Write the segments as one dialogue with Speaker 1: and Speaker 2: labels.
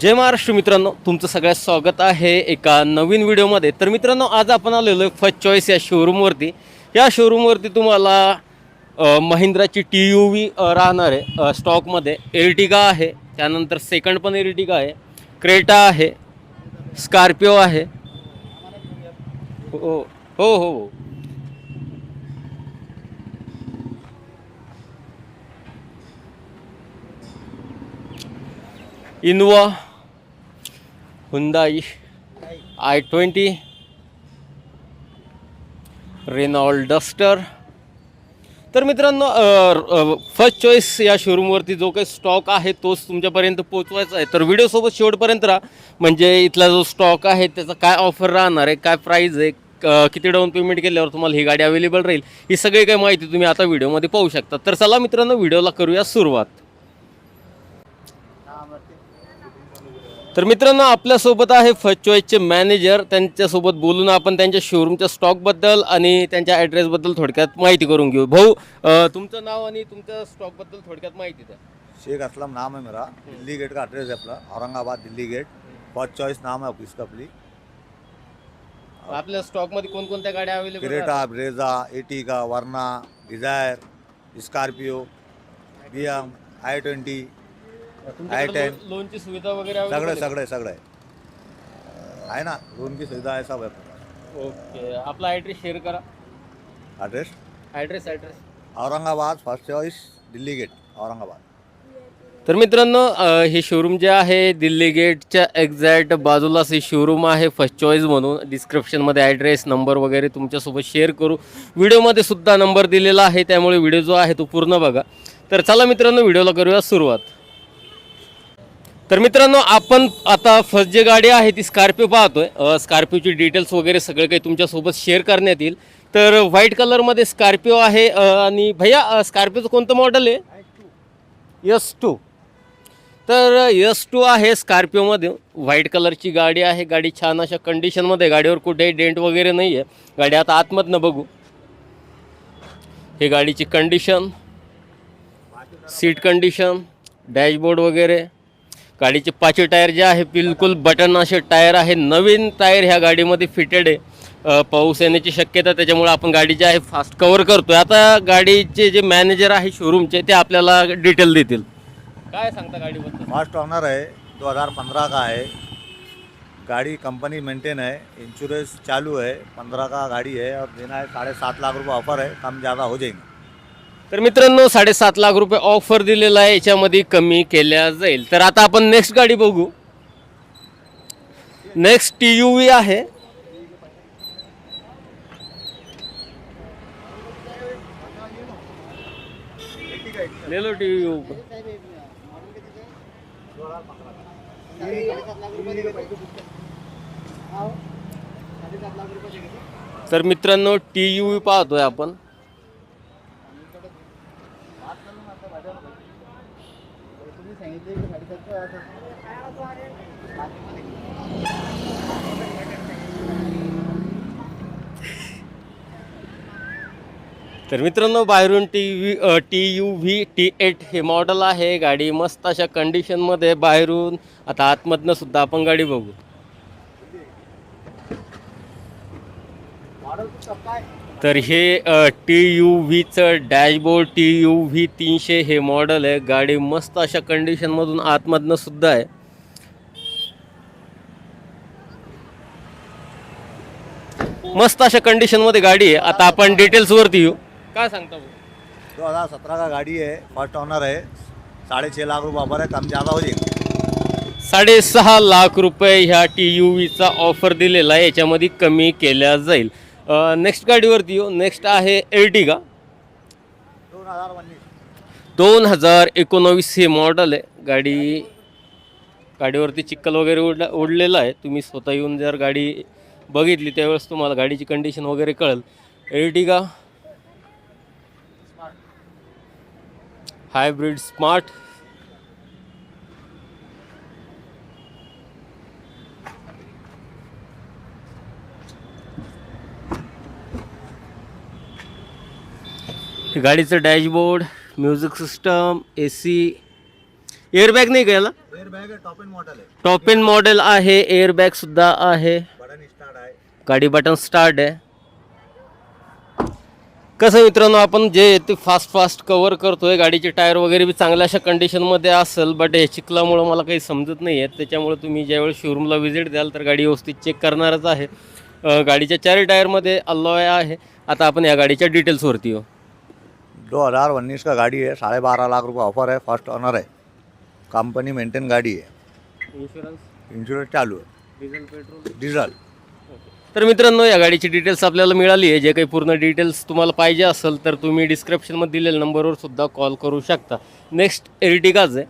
Speaker 1: जय महाराष्ट्र मित्रांनो तुमचं सगळ्यात स्वागत आहे एका नवीन व्हिडिओमध्ये. तर मित्रांनो आज आपण आलेलो आहे फर्स्ट चॉईस या शोरूमवरती या शोरूमवरती तुम्हाला महिंद्राची टी यू व्ही राहणार आहे स्टॉकमध्ये एर्टिगा आहे त्यानंतर सेकंड पण एर्टिगा आहे क्रेटा आहे स्कॉर्पिओ आहे. हो हो हो, हो. Innova Hyundai I twenty Renault Duster. तर मित्रांनो फर्स्ट चॉईस या शोरूमवरती जो काही स्टॉक आहे तोच तुमच्यापर्यंत पोचवायचा आहे. तर व्हिडिओसोबत शेवटपर्यंत राहा. म्हणजे इथला जो स्टॉक आहे त्याचा काय ऑफर राहणार आहे काय प्राईज आहे किती डाऊन पेमेंट केल्यावर तुम्हाला ही गाडी अवेलेबल राहील ही सगळी काही माहिती तुम्ही आता व्हिडिओमध्ये पाहू शकता. तर चला मित्रांनो व्हिडिओला करूया सुरुवात. तर मित्रांनो आपल्यासोबत आहे फर्स्ट चॉईसचे मॅनेजर त्यांच्यासोबत बोलून आपण त्यांच्या शोरूमच्या स्टॉकबद्दल आणि त्यांच्या ॲड्रेसबद्दल थोडक्यात माहिती करून घेऊ. भाऊ अ, तुमचं नाव आणि तुमच्या स्टॉकबद्दल थोडक्यात माहिती द्या.
Speaker 2: शेख असलम नाम है मेरा. दिल्ली गेट का एड्रेस है अपना Aurangabad Delhi gate first choice नाम है ऑफिस का अपनी
Speaker 1: आपल्या स्टॉकमध्ये कोणकोणत्या गाड्या available
Speaker 2: Creta Brezza Ertiga Verna Dzire Scorpio B M I twenty I-10.
Speaker 1: लोनची सुविधा वगैरे
Speaker 2: सगळे
Speaker 1: आहे?
Speaker 2: सगळे सगळे आहे. ना लोन की सुविधा है सब. है
Speaker 1: ओके आपला ॲड्रेस शेअर करा.
Speaker 2: Address
Speaker 1: address address
Speaker 2: Aurangabad first choice Delhi gate Aurangabad.
Speaker 1: तर मित्रांनो हे शोरूम जे आहे दिल्ली गेटच्या एक्झॅक्ट बाजूलाच हे शोरूम आहे फर्स्ट चॉईस म्हणून. डिस्क्रिप्शनमध्ये ॲड्रेस नंबर वगैरे तुमच्यासोबत शेअर करू. व्हिडिओमध्ये सुद्धा नंबर दिलेला आहे त्यामुळे व्हिडिओ जो आहे तो पूर्ण बघा. तर चला मित्रांनो व्हिडिओला करूया सुरुवात. तर मित्रांनो आपण आता फर्स्ट जी गाडी आहे ती स्कॉर्पिओ पाहतोय. स्कॉर्पिओची डिटेल्स वगैरे सगळं काही तुमच्यासोबत शेअर करण्यात येईल. तर व्हाईट कलरमध्ये स्कॉर्पिओ आहे आणि भैया स्कॉर्पिओचं कोणतं मॉडेल आहे? यस टू तर यस टू आहे स्कॉर्पिओमध्ये व्हाईट कलरची गाडी आहे गाडी छान अशा कंडिशनमध्ये गाडीवर कुठेही डेंट वगैरे नाही आहे गाडी आता आतमधनं बघू. हे गाडीची कंडिशन सीट कंडिशन डॅशबोर्ड वगैरे. गाडीचे पाचवे टायर जे आहे बिलकुल बटन असे टायर आहे. नवीन टायर ह्या गाडीमध्ये फिटेड आहे. पाऊस येण्याची शक्यता त्याच्यामुळे आपण गाडी जी आहे फास्ट कवर करतो आता गाडीचे जे मॅनेजर आहे शोरूमचे ते आपल्याला डिटेल देतील. काय सांगता गाडीबद्दल?
Speaker 2: फास्ट ऑनर है 2015 का है गाड़ी कंपनी मेंटेन है इंश्योरेंस चालू है 15 का गाड़ी है और देना है साढ़े सात लाख रुपये ऑफर है कम ज़्यादा हो जाएंगे.
Speaker 1: तर मित्रांनो साडेसात लाख रुपये ऑफर दिलेला आहे. याच्यामध्ये कमी केल्या जाईल. तर आता आपण नेक्स्ट गाडी बघू. नेक्स्ट टी यू व्ही आहे. टी यू तर मित्रांनो टी यू व्ही पाहतोय आपण. तर मित्रांनो बाहेरून T V T U V T eight हे मॉडेल आहे. गाडी मस्त अशा कंडिशनमध्ये बाहेरून. आता आतमधनं सुद्धा आपण गाडी बघू. तर हे टी यू व्हीचं डॅशबोर्ड टी यू व्ही तीनशे हे मॉडेल आहे. गाडी मस्त अशा कंडिशनमधून आतमधनं सुद्धा आहे. मस्त अशा कंडिशनमध्ये गाडी आहे. आता आपण डिटेल्सवरती येऊ. काय सांगता भाऊ?
Speaker 2: 2017 का गाड़ी है फर्स्ट ऑनर है साढ़े छः लाख रुपये ऑफर है कम ज़्यादा हो जाएंगे
Speaker 1: साडेसहा लाख रुपये ह्या टी यू व्हीचा ऑफर दिलेला आहे. याच्यामध्ये कमी केल्या जाईल. नेक्स्ट गाडीवरती येऊ. नेक्स्ट आहे एर्टिगा
Speaker 2: दोन हजार
Speaker 1: दोन हजार एकोणावीस हे मॉडल आहे. गाडी गाडीवरती चिक्कल वगैरे उडला उडलेला आहे. तुम्ही स्वतः येऊन जर गाडी बघितली त्यावेळेस तुम्हाला गाडीची कंडिशन वगैरे कळेल. एर्टिगा हायब्रिड स्मार्ट गाडीचं dashboard music system A C airbag नाही का याला?
Speaker 2: Top end
Speaker 1: top end model आहे एअरबॅग सुद्धा आहे.
Speaker 2: स्टार्ट
Speaker 1: गाडी बटन स्टार्ट आहे. कसं मित्रांनो आपण जे ते फास्ट फास्ट कवर करतोय गाडीचे टायर वगैरे बी चांगल्या अशा कंडिशनमध्ये असेल बट हे चिखलामुळं मला काही समजत नाही आहे त्याच्यामुळे तुम्ही ज्यावेळेस शोरूमला व्हिजिट द्याल तर गाडी व्यवस्थित चेक करणारच आहे. गाडीच्या चारही टायरमध्ये अल्लॉय आहे. आता आपण या गाडीच्या डिटेल्सवरती येऊ.
Speaker 2: दो हज़ार उन्नीस का गाड़ी है साढ़े बारह लाख रुपये ऑफर है फर्स्ट ऑनर है। कंपनी मेंटेन गाड़ी है।
Speaker 1: इन्शुरन्स
Speaker 2: इंश्योरेंस चालू है।
Speaker 1: डिझेल पेट्रोल
Speaker 2: डीजल
Speaker 1: तर मित्रांनो या गाडीची डिटेल्स आपल्याला मिळाली आहे. जे काही पूर्ण डिटेल्स तुम्हाला पाहिजे असेल तर तुम्ही डिस्क्रिप्शनमध्ये दिलेल्या नंबरवर सुद्धा कॉल करू शकता. नेक्स्ट एरिटिकाच आहे.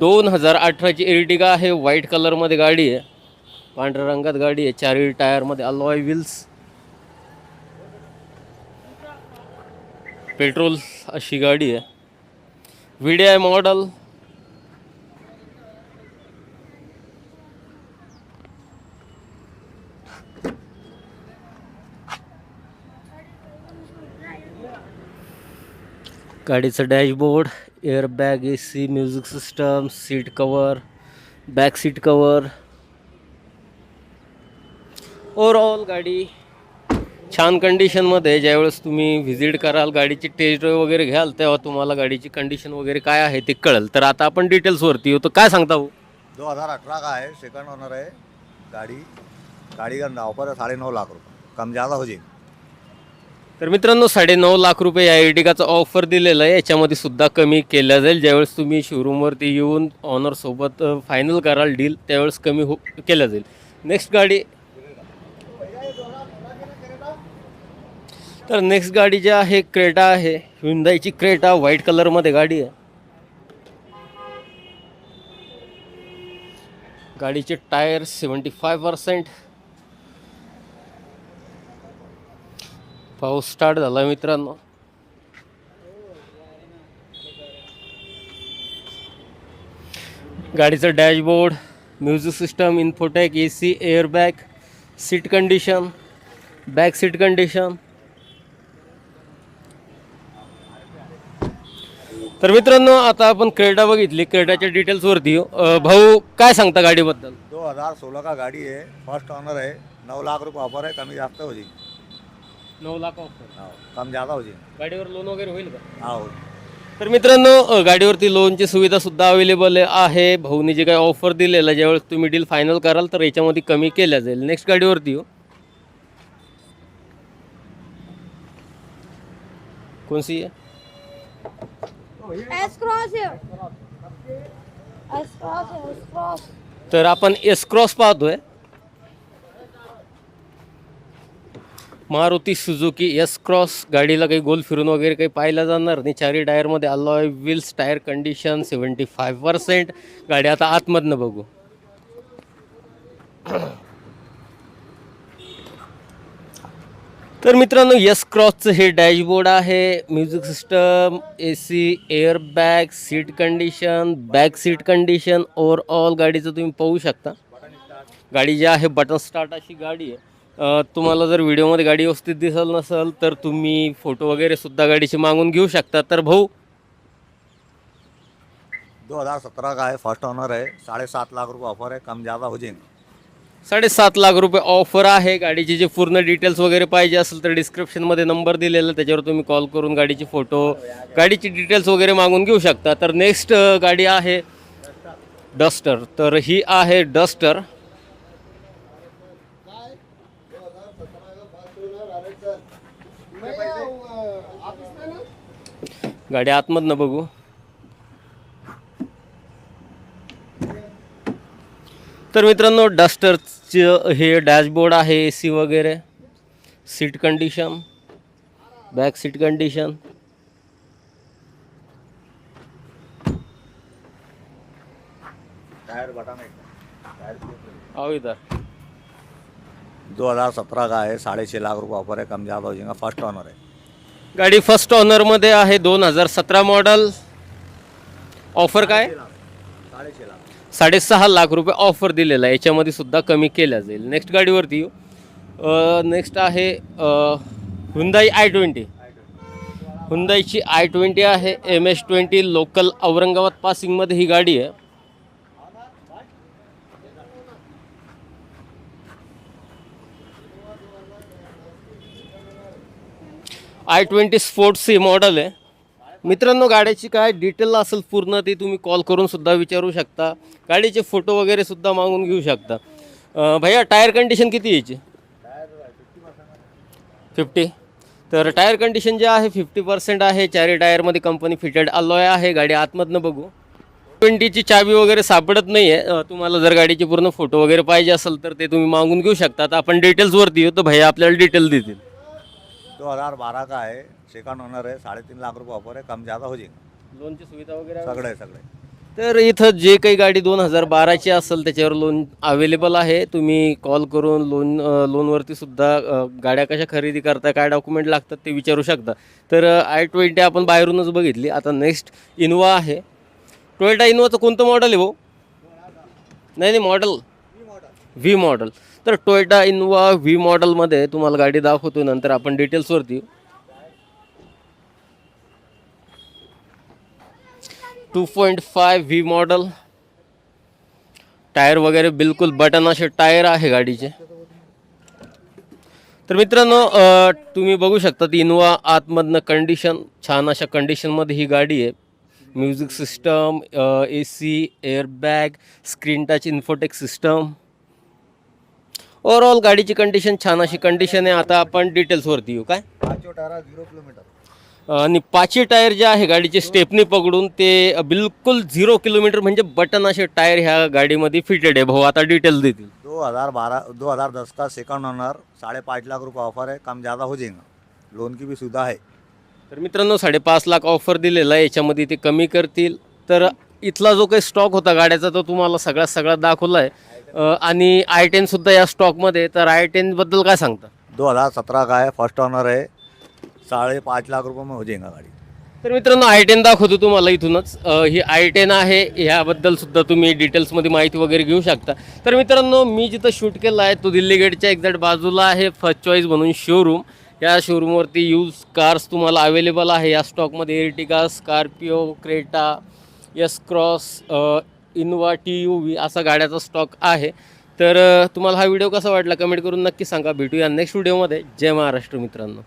Speaker 1: दोन हजार अठराची एरिटिका आहे. व्हाईट कलरमध्ये गाडी आहे. पांढऱ्या रंगात गाडी आहे. चारही टायरमध्ये अलॉय व्हील्स पेट्रोल अशी गाडी आहे. व्ही डी आय मॉडल गाडीचं dashboard airbag A C music system seat cover back seat cover overall गाडी छान कंडिशनमध्ये ज्यावेळेस तुम्ही व्हिजिट कराल गाडीची टेस्ट ड्राईव्ह वगैरे घ्याल तेव्हा तुम्हाला गाडीची कंडिशन वगैरे काय आहे ते कळेल. तर आता आपण डिटेल्सवरती येऊ. तर काय सांगता हो
Speaker 2: दो हज़ार अठारह का है सेकंड ऑनर है गाड़ी गाड़ी का ऑफर है साढ़े नौ लाख रुपये. कम ज़्यादा हो जाएंगे
Speaker 1: तर मित्रांनो साडेनऊ लाख रुपये या एर्टिगाचा ऑफर दिलेला आहे. याच्यामध्ये सुद्धा कमी केल्या जाईल. ज्यावेळेस तुम्ही शोरूमवरती येऊन ऑनरसोबत फायनल कराल डील त्यावेळेस कमी हो केल्या जाईल. नेक्स्ट गाडी तर नेक्स्ट गाडी जी आहे क्रेटा आहे. हुंदाईची क्रेटा व्हाईट कलरमध्ये गाडी आहे. गाडीचे टायर सेवन्टी फाय पर्सेंट पाऊस स्टार्ट झाला मित्रांनो. गाडीचं dashboard music system infotech A C airbag seat condition back seat condition तर मित्रांनो आता आपण क्रेटा बघितली. क्रेटाच्या डिटेल्सवरती. अं, भाऊ काय सांगता गाडीबद्दल?
Speaker 2: दो हज़ार सोलह का गाड़ी है फर्स्ट ऑनर है नौ लाख रुपये ऑफर है कमी ज़्यादा हो जाएंगे
Speaker 1: नऊ लाख ऑफर
Speaker 2: हाँ कम ज़्यादा हो जाएंगे
Speaker 1: गाडीवर लोन वगैरे होईल का?
Speaker 2: हाँ हो
Speaker 1: तर मित्रांनो अ, गाडीवरती लोनची सुविधा सुद्धा अवेलेबल आहे भाऊनी जे काही ऑफर दिलेलं आहे ज्यावेळेस तुम्ही डील फायनल कराल तर याच्यामध्ये कमी केल्या जाईल. नेक्स्ट गाडीवरती येऊ कोणसी आहे?
Speaker 3: S cross S cross S cross
Speaker 1: तर आपण एस क्रॉस पाहतोय. मारुती सुझुकी एस क्रॉस गाडीला काही गोल फिरून वगैरे काही पाहिलं जाणार नाही. चारही टायरमध्ये alloy wheels tyre condition seventy five percent गाडी आता आतमधनं बघू. तर मित्रांनो यस क्रॉसचं हे डॅशबोर्ड आहे. Music system A C airbag seat condition back seat condition overall गाडीचं तुम्ही पाहू शकता. गाडी जी आहे बटन स्टार्ट अशी गाडी आहे. तुम्हाला जर व्हिडिओमध्ये गाडी व्यवस्थित दिसल नसेल तर तुम्ही फोटो वगैरे सुद्धा गाडीचे मागून घेऊ शकता. तर भाऊ?
Speaker 2: दो हज़ार सत्रह का है फर्स्ट ऑनर है. साढ़े सात लाख रुपये ऑफर है कम ज़्यादा हो जाएंगे.
Speaker 1: साडेसात लाख रुपये ऑफर आहे. गाडीचे जे पूर्ण डिटेल्स वगैरे पाहिजे असेल तर डिस्क्रिप्शनमध्ये नंबर दिलेला त्याच्यावर तुम्ही कॉल करून गाडीचे फोटो गाडीची डिटेल्स वगैरे मागून घेऊ शकता. तर नेक्स्ट गाडी आहे डस्टर तर ही आहे डस्टर गाडी आतमधनं बघू. तर मित्रांनो डस्टरचं हे डॅशबोर्ड आहे ए सी वगैरे. Seat condition back seat condition
Speaker 2: tyre button tyre
Speaker 1: आओ इधर.
Speaker 2: दो हज़ार सत्रह का है साढ़े छः लाख रुपये ऑफर है कम ज़्यादा हो जाएगा फर्स्ट ऑनर है।
Speaker 1: गाडी फर्स्ट ऑनरमध्ये आहे दोन हजार सतरा मॉडल. ऑफर काय?
Speaker 2: साढ़े छः लाख।
Speaker 1: साडेसहा लाख रुपये ऑफर दिलेला आहे. याच्यामध्ये सुद्धा कमी केल्या जाईल. नेक्स्ट गाडीवरती येऊ नेक्स्ट आहे हुंदाई आय ट्वेंटी हुंदाईची आय ट्वेंटी आहे M S twenty local Aurangabad पासिंगमध्ये ही गाडी आहे. आय ट्वेंटी स्पोर्ट्स ही मॉडल आहे. मित्रांनो गाड्याची काय डिटेल असेल पूर्ण ती तुम्ही कॉल करून सुद्धा विचारू शकता. गाडीचे फोटो वगैरे सुद्धा मागून घेऊ शकता. भैया टायर कंडिशन किती यायची फिफ्टी तर टायर कंडिशन जे आहे फिफ्टी पर्सेंट आहे. चारी टायरमध्ये कंपनी फिटेड अलॉय आहे. गाडी आतमधनं बघू. ट्वेंटीची चावी वगैरे सापडत नाही आहे तुम्हाला जर गाडीचे पूर्ण फोटो वगैरे पाहिजे असेल तर ते तुम्ही मागून घेऊ शकता. आता आपण डिटेल्सवरती येऊ तर भैया आपल्याला डिटेल देतील.
Speaker 2: दो हज़ार बारह का है सेकंड ओनर है साढ़े तीन लाख रुपये ऑफर है कम ज़्यादा हो जाएगा
Speaker 1: लोनची सुविधा वगैरे
Speaker 2: सगळे सगळे.
Speaker 1: तर इथं जे काही गाडी दोन हजार बाराची असेल त्याच्यावर लोन अवेलेबल आहे. तुम्ही कॉल करून लोन अ, लोनवरती सुद्धा अ, गाड्या कशा खरेदी करता काय डॉक्युमेंट लागतात ते विचारू शकता. तर आय ट्वेंटी आपण बाहेरूनच बघितली. आता नेक्स्ट इनोवा आहे. टोयोटा इनोवाचं कोणतं मॉडेल आहे भाऊ? नाही नाही मॉडेल व्ही मॉडेल तर टोयोटा इनोवा व्ही मॉडेलमध्ये तुम्हाला गाडी दाखवतो नंतर आपण डिटेल्सवरती येऊ. Two point five V model tyre वगैरे बिलकुल बटन असे टायर आहे गाडीचे. तर मित्रांनो तुम्ही बघू शकता ती इनोवा आतमधनं कंडिशन छान अशा कंडिशनमध्ये ही गाडी आहे. Music system A C airbag screen touch infotech system overall गाडीची कंडिशन छान अशी. कंडिशन आहे आता आपण डिटेल्सवरती येऊ. काय?
Speaker 2: झिरो किलोमीटर
Speaker 1: आणि पाचही टायर जे आहे गाडीचे स्टेपनी पकडून ते बिलकुल झिरो किलोमीटर म्हणजे बटन असे टायर ह्या गाडीमध्ये फिटेड आहे. भाऊ आता डिटेल देतील.
Speaker 2: दो हज़ार बारह दो हज़ार दस का सेकंड ओनर साढ़े पाँच लाख रुपये ऑफर है कम ज़्यादा हो जाएगा लोन की भी सुविधा है
Speaker 1: तर मित्रांनो साडेपाच लाख ऑफर दिलेला आहे. याच्यामध्ये ते कमी करतील. तर इथला जो काही स्टॉक होता गाड्याचा तो तुम्हाला सगळ्यात सगळ्यात दाखवला आहे अं, आणि आय टेनसुद्धा या स्टॉकमध्ये तर आय टेनबद्दल काय सांगता?
Speaker 2: दो हज़ार सत्रह का है फर्स्ट ओनर है साढ़े पाँच लाख रुपए में हो जाएगा गाड़ी
Speaker 1: तर मित्रांनो आय टेन दाखवतो तुम्हाला इथूनच. अ, ही आय टेन आहे ह्याबद्दल सुद्धा तुम्ही डिटेल्समध्ये माहिती वगैरे घेऊ शकता. तर मित्रांनो मी जिथं शूट केलं आहे तो दिल्ली गेटच्या एक्झॅक्ट बाजूला आहे फर्स्ट चॉईस म्हणून शोरूम या शोरूमवरती यूज कार्स तुम्हाला अवेलेबल आहे. या स्टॉकमध्ये Ertiga Scorpio Creta S cross Innova T U V असा गाड्याचा स्टॉक आहे. तर तुम्हाला हा व्हिडिओ कसा वाटला? कमेंट करून नक्की सांगा. भेटूया नेक्स्ट व्हिडिओमध्ये जय महाराष्ट्र मित्रांनो.